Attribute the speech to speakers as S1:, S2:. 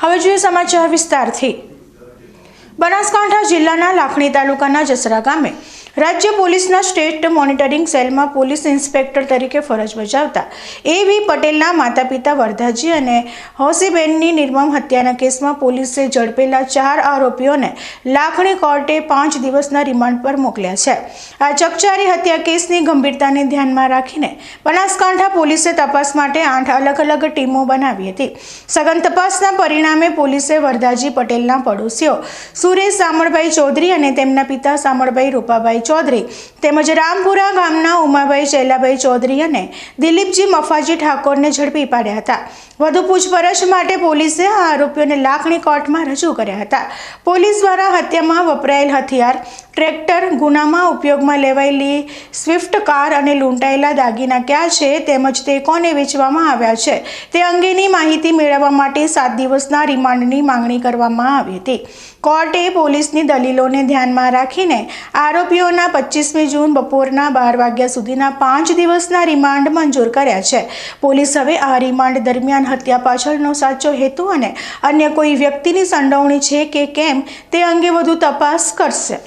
S1: હવે જોઈએ સમાચાર વિસ્તારથી. બનાસકાંઠા જિલ્લાના લાખણી તાલુકાના જસરા ગામે રાજ્ય પોલીસના સ્ટેટ મોનિટરિંગ સેલમાં પોલીસ ઇન્સ્પેક્ટર તરીકે ફરજ બજાવતા. એવી પટેલના માતા પિતા વરદાજી અને હોસીબેનની નિર્મમ હત્યાના કેસમાં પોલીસે ઝડપેલા ચાર આરોપીઓને લાખણી કોર્ટે પાંચ દિવસના રિમાન્ડ પર મોકલ્યા છે. આ ચકચારી હત્યા કેસની ગંભીરતાને ધ્યાનમાં રાખીને બનાસકાંઠા પોલીસે તપાસ માટે આઠ અલગ અલગ ટીમો બનાવી હતી. સઘન તપાસના પરિણામે પોલીસે વરધાજી પટેલના પડોશીઓ સુરેશ સામળભાઈ ચૌધરી અને તેમના પિતા સામળભાઈ રૂપાભાઈ ચૌધરી. તેમજ રામપુરા ગામના ઉમાભાઈ શૈલાભાઈ ચૌધરી અને દિલીપજી મફાજી ઠાકોરને ઝડપી પાડ્યા હતા. વધુ પૂછપરછ માટે પોલીસે આ આરોપીઓને લાખણી કોર્ટમાં રજૂ કર્યા હતા. પોલીસ દ્વારા હત્યામાં વપરાયેલ હથિયાર, ટ્રેક્ટર, ગુનામાં ઉપયોગમાં લેવાયેલી સ્વિફ્ટ કાર અને લૂંટાયેલા દાગીના ક્યાં છે તેમજ તે કોને વેચવામાં આવ્યા છે તે અંગેની માહિતી મેળવવા માટે સાત દિવસના રિમાન્ડની માંગણી કરવામાં આવી હતી. કોર્ટે પોલીસની દલીલોને ધ્યાનમાં રાખીને આરોપીઓના પચીસમી જૂન બપોરના બાર વાગ્યા સુધીના પાંચ દિવસના રિમાન્ડ મંજૂર કર્યા છે. પોલીસ હવે આ રિમાન્ડ દરમિયાન હત્યા પાછળનો સાચો હેતુ અને અન્ય કોઈ વ્યક્તિની સંડોવણી છે કે કેમ તે અંગે વધુ તપાસ કરશે.